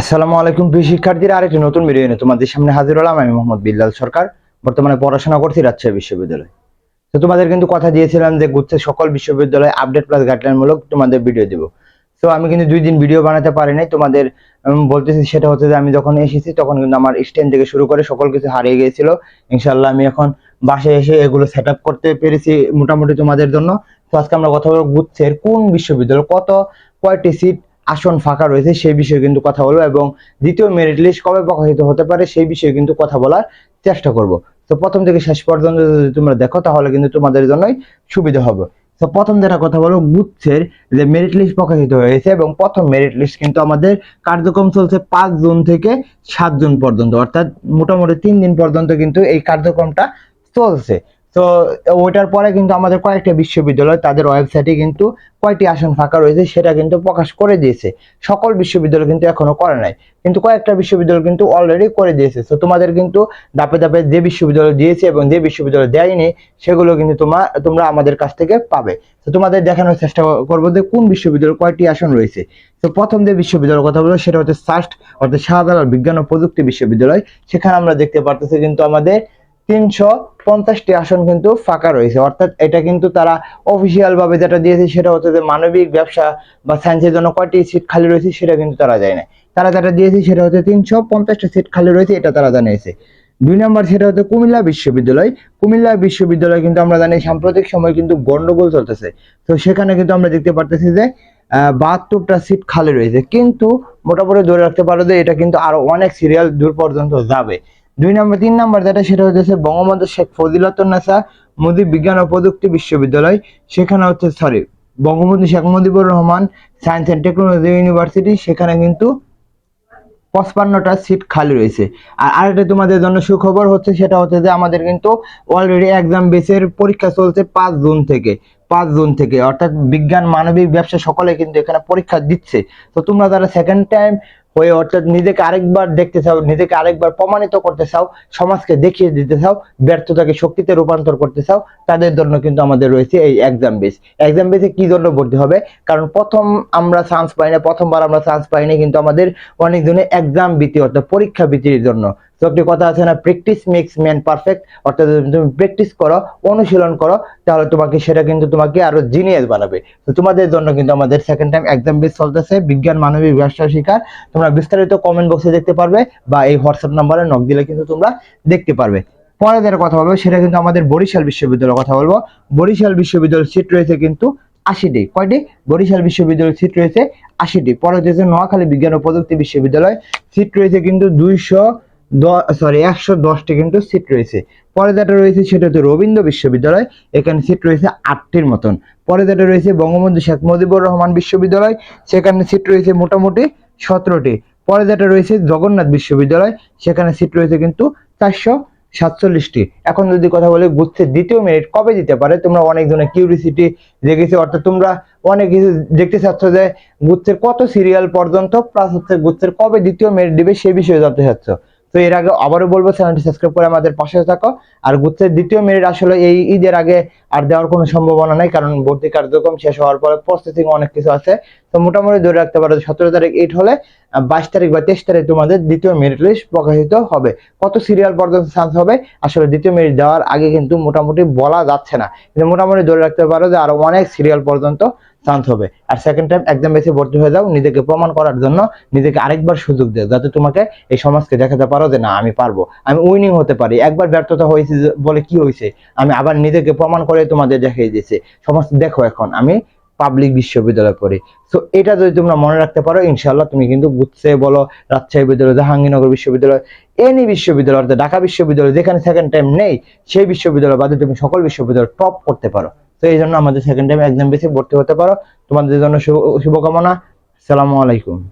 আসসালামু আলাইকুম, প্রিয় শিক্ষার্থীরা, আরেকটি নতুন ভিডিও নিয়ে তোমাদের সামনে হাজির হলাম। আমি মোহাম্মদ বিল্লাল সরকার, বর্তমানে পড়াশোনা করছি রাজশাহী বিশ্ববিদ্যালয়। তো তোমাদের কিন্তু কথা দিয়েছিলাম যে গুচ্ছের সকল বিশ্ববিদ্যালয়ে আপডেট প্লাস গাইডলাইন মূলক তোমাদের ভিডিও দিব। তো আমি কিন্তু দুই দিন ভিডিও বানাতে পারি নাই। তোমাদের বলতেছি সেটা হচ্ছে যে আমি যখন এসেছি, তখন কিন্তু আমার স্ট্যান্ড থেকে শুরু করে সকল কিছু হারিয়ে গিয়েছিল। ইনশাল্লাহ আমি এখন বাসায় এসে এগুলো সেট করতে পেরেছি মোটামুটি তোমাদের জন্য। তো আজকে আমরা কথা বলব গুচ্ছের কোন বিশ্ববিদ্যালয়, কত, কয়টি সিট আসন ফাঁকা রয়েছে, সেই বিষয়ে কিন্তু কথা বলব এবং দ্বিতীয় মেরিট লিস্ট কবে প্রকাশিত হতে পারে সেই বিষয়ে কিন্তু কথা বলার চেষ্টা করব। তো প্রথম থেকে শেষ পর্যন্ত যদি তোমরা দেখো, তাহলে কিন্তু তোমাদের জন্যই সুবিধা হবে। তো প্রথম যেটা কথা বলব গুচ্ছের যে মেরিট লিস্ট প্রকাশিত হয়েছে এবং প্রথম মেরিট লিস্ট কিন্তু আমাদের কার্যক্রম চলছে পাঁচ জুন থেকে সাত জুন পর্যন্ত। অর্থাৎ মোটামুটি তিন দিন পর্যন্ত কিন্তু এই কার্যক্রমটা চলছে। তো, ওইটার পরে কিন্তু আমাদের কয়েকটা বিশ্ববিদ্যালয়, তাদের ওয়েবসাইটে কিন্তু কয়টি আসন ফাঁকা রয়েছে সেটা কিন্তু প্রকাশ করে দিয়েছে। সকল বিশ্ববিদ্যালয় কিন্তু এখনও করে নাই। কিন্তু কয়েকটা বিশ্ববিদ্যালয় কিন্তু অলরেডি করে দিয়েছে। তো তোমাদের কিন্তু ধাপে ধাপে যে বিশ্ববিদ্যালয় দিয়েছে এবং যে বিশ্ববিদ্যালয় দেয়নি, সেগুলো কিন্তু তোমার তোমরা আমাদের কাছ থেকে পাবে। তো তোমাদের দেখানোর চেষ্টা করব যে কোন বিশ্ববিদ্যালয় কয়টি আসন রয়েছে। তো প্রথম যে বিশ্ববিদ্যালয়ের কথা বলব, সেটা হচ্ছে সাস্ট অর্থাৎ শাহজালাল বিজ্ঞান ও প্রযুক্তি বিশ্ববিদ্যালয়। সেখানে আমরা দেখতে পারতেছি কিন্তু আমাদের তিনশো পঞ্চাশটি আসন কিন্তু ফাঁকা রয়েছে। অর্থাৎ এটা কিন্তু তারা অফিসিয়াল ভাবে যেটা দিয়েছে সেটা হচ্ছে যে মানবিক ব্যবসা বা সায়েন্সের জন্য কয়টি সিট খালি রয়েছে সেটা কিন্তু তারা যায় না। তারা যেটা দিয়েছে সেটা হচ্ছে তিনশো পঞ্চাশটা সিট খালি রয়েছে, এটা তারা জানিয়েছে। দুই নম্বর সেটা হচ্ছে কুমিল্লা বিশ্ববিদ্যালয়। কুমিল্লা বিশ্ববিদ্যালয় কিন্তু আমরা জানি সাম্প্রতিক সময় কিন্তু গন্ডগোল চলতেছে। তো সেখানে কিন্তু আমরা দেখতে পারতেছি যে বাহাত্তরটা সিট খালি রয়েছে। কিন্তু মোটামুটি ধরে রাখতে পারো যে এটা কিন্তু আরও অনেক সিরিয়াল দূর পর্যন্ত যাবে। দুই নম্বর, তিন নম্বর যেটা, সেটা হচ্ছে বঙ্গবন্ধু শেখ ফজিলাতুন্নেসা মোদী বিজ্ঞান ও প্রযুক্তি বিশ্ববিদ্যালয়। সেখানে হচ্ছে sorry Bangabandhu Sheikh Mujibur Rahman science and technology university, সেখানে কিন্তু পঁচপান্নটা সিট খালি রয়েছে। আর আরেকটা তোমাদের জন্য সুখবর হচ্ছে, সেটা হচ্ছে যে আমাদের কিন্তু অলরেডি এক্সাম বেসের পরীক্ষা চলছে পাঁচ জুন থেকে, পাঁচ জুন থেকে। অর্থাৎ বিজ্ঞান, মানবিক, ব্যবসা সকলে কিন্তু এখানে পরীক্ষা দিচ্ছে। তো তোমরা যারা সেকেন্ড টাইম হয়ে অর্থাৎ নিজেকে আরেকবার দেখতে চাও, নিজেকে আরেকবার প্রমাণিত করতে চাও, সমাজকে দেখিয়ে দিতে চাও, ব্যর্থতাকে শক্তিতে রূপান্তর করতে চাও, তাদের জন্য কিন্তু আমাদের রয়েছে এই এক্সাম বেস এক্সাম বেসে কি জন্য ভর্তি হবে? কারণ প্রথম আমরা চান্স পাই না, প্রথমবার আমরা চান্স পাই না কিন্তু আমাদের অনেক জনে এক্সাম বৃত্তি অর্থাৎ পরীক্ষা বৃত্তির জন্য। তো একটি কথা আছে না প্র্যাকটিস মেক্স ম্যান পারফেক্ট অর্থাৎ তুমি প্র্যাকটিস করো, অনুশীলন করো, তাহলে তোমাকে সেটা কিন্তু তোমাকে আরও জিনিয়াস বানাবে। তো তোমাদের জন্য কিন্তু আমাদের সেকেন্ড টাইম এক্সাম বেস চলতেছে, বিজ্ঞান মানবিক ব্যবসা শিকার। তোমরা বিস্তারিত কমেন্ট বক্সে দেখতে পারবে, বা এই হোয়াটসঅ্যাপ নাম্বারে নক দিলে কিন্তু তোমরা দেখতে পারবে। পরে যেটা কথা বলব, সেটা কিন্তু আমাদের বরিশাল বিশ্ববিদ্যালয়ের কথা বলব। বরিশাল বিশ্ববিদ্যালয়ের সিট রয়েছে কিন্তু আশিটি। কয়টি? বরিশাল বিশ্ববিদ্যালয়ের সিট রয়েছে আশিটি। পরে হচ্ছে নোয়াখালী বিজ্ঞান ও প্রযুক্তি বিশ্ববিদ্যালয়। সিট রয়েছে কিন্তু দুইশো সরি একশো দশটি কিন্তু সিট রয়েছে। পরে যেটা রয়েছে সেটা হচ্ছে রবীন্দ্র বিশ্ববিদ্যালয়, এখানে সিট রয়েছে আটটির মতন। পরে যেটা রয়েছে বঙ্গবন্ধু শেখ মুজিবুর রহমান বিশ্ববিদ্যালয়, সেখানে সিট রয়েছে মোটামুটি সতেরোটি। পরে যেটা রয়েছে জগন্নাথ বিশ্ববিদ্যালয়, সেখানে সিট রয়েছে কিন্তু চারশো সাতচল্লিশটি। এখন যদি কথা বলি গুচ্ছের দ্বিতীয় মেরিট কবে দিতে পারে? তোমরা অনেক জনের কিউরিসিটি জেগেছে অর্থাৎ তোমরা অনেক কিছু দেখতে চাচ্ছ যে গুচ্ছের কত সিরিয়াল পর্যন্ত প্লাস হচ্ছে গুচ্ছের কবে দ্বিতীয় মেরিট দিবে সেই বিষয়ে জানতে চাচ্ছ। তো এর আগে আবারও বলব, চ্যানেলটি সাবস্ক্রাইব করে আমাদের পাশে থাকো। আর গুচ্ছের দ্বিতীয় মেরিট আসলে এই ঈদের আগে আর দেওয়ার কোনো সম্ভাবনা নাই, কারণ ভর্তি কার্যক্রম শেষ হওয়ার পরে প্রসেসিং অনেক কিছু আছে। তো মোটামুটি ধরে রাখতে পারো সতেরো তারিখ এইট হলে বাইশ তারিখ বা তেইশ তারিখ তোমাদের দ্বিতীয় মেরিট লিস্ট প্রকাশিত হবে। কত সিরিয়াল পর্যন্ত চান্স হবে, আসলে দ্বিতীয় মেরিট দেওয়ার আগে কিন্তু মোটামুটি বলা যাচ্ছে না। কিন্তু মোটামুটি ধরে রাখতে পারো যে আরও অনেক সিরিয়াল পর্যন্ত চান্স হবে। আর সেকেন্ড টাইম একদম বেশি ভর্তি হয়ে যাও, নিজেকে প্রমাণ করার জন্য নিজেকে আরেকবার সুযোগ দেয় যাতে তোমাকে এই সমাজকে দেখাতে পারো যে না, আমি পারব। আমি উইনিং হতে পারি। একবার ব্যর্থতা হয়েছে বলে কি হয়েছে? আমি আবার নিজেকে প্রমাণ করে তোমাদের দেখিয়ে দিয়েছি। সমাজ দেখো এখন, আমি পাবলিক বিশ্ববিদ্যালয় পড়ি। তো এটা যদি তোমরা মনে রাখতে পারো ইনশাল্লাহ তুমি কিন্তু গুচ্ছে বলো, রাজশাহী বিদ্যালয়, জাহাঙ্গীরনগর বিশ্ববিদ্যালয় এনি বিশ্ববিদ্যালয় অর্থাৎ ঢাকা বিশ্ববিদ্যালয়, যেখানে সেকেন্ড টাইম নেই, সেই বিশ্ববিদ্যালয় বাদে তুমি সকল বিশ্ববিদ্যালয় টপ করতে পারো। তো এই জন্য আমাদের সেকেন্ড টাইম এক্সাম বেশি ভর্তি হতে পারো। তোমাদের জন্য শুভ- শুভকামনা। সালামু আলাইকুম।